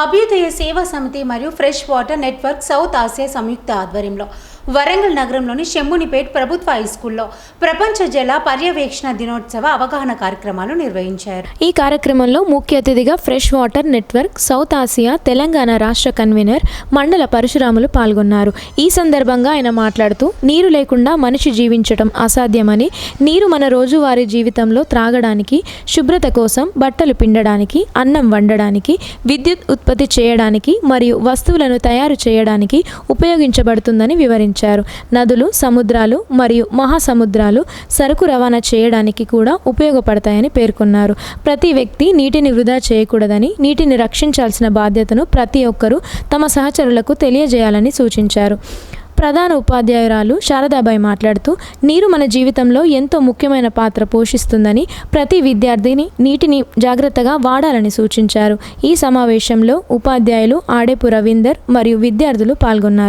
అభ్యుదయ సేవా సమితి మరియు fresh water network south Asia సంయుక్త ఆధ్వర్యంలో వరంగల్ నగరంలోని షెమ్మునిపేట్ ప్రభుత్వ హైస్కూల్లో ప్రపంచ జల పర్యవేక్షణ దినోత్సవ అవగాహన కార్యక్రమాలు నిర్వహించారు. ఈ కార్యక్రమంలో ముఖ్య అతిథిగా fresh water network south Asia Telangana రాష్ట్ర కన్వీనర్ మండల పరశురాములు పాల్గొన్నారు. ఈ సందర్భంగా ఆయన మాట్లాడుతూ నీరు లేకుండా మనిషి జీవించటం అసాధ్యమని నీరు మన రోజువారీ జీవితంలో త్రాగడానికి శుభ్రత కోసం బట్టలు పిండడానికి అన్నం వండడానికి విద్యుత్ ఉత్పత్తి చేయడానికి మరియు వస్తువులను తయారు చేయడానికి ఉపయోగించబడుతుందని వివరించారు. నదులు సముద్రాలు మరియు మహాసముద్రాలు సరుకు రవాణా చేయడానికి కూడా ఉపయోగపడతాయని పేర్కొన్నారు. ప్రతి వ్యక్తి నీటిని వృధా చేయకూడదని నీటిని రక్షించాల్సిన బాధ్యతను ప్రతి ఒక్కరూ తమ సహచరులకు తెలియజేయాలని సూచించారు. ప్రధాన ఉపాధ్యాయురాలు శారదాబాయి మాట్లాడుతూ నీరు మన జీవితంలో ఎంతో ముఖ్యమైన పాత్ర పోషిస్తుందని ప్రతి విద్యార్థిని నీటిని జాగ్రత్తగా వాడాలని సూచించారు. ఈ సమావేశంలో ఉపాధ్యాయులు ఆడేపు రవీందర్ మరియు విద్యార్థులు పాల్గొన్నారు.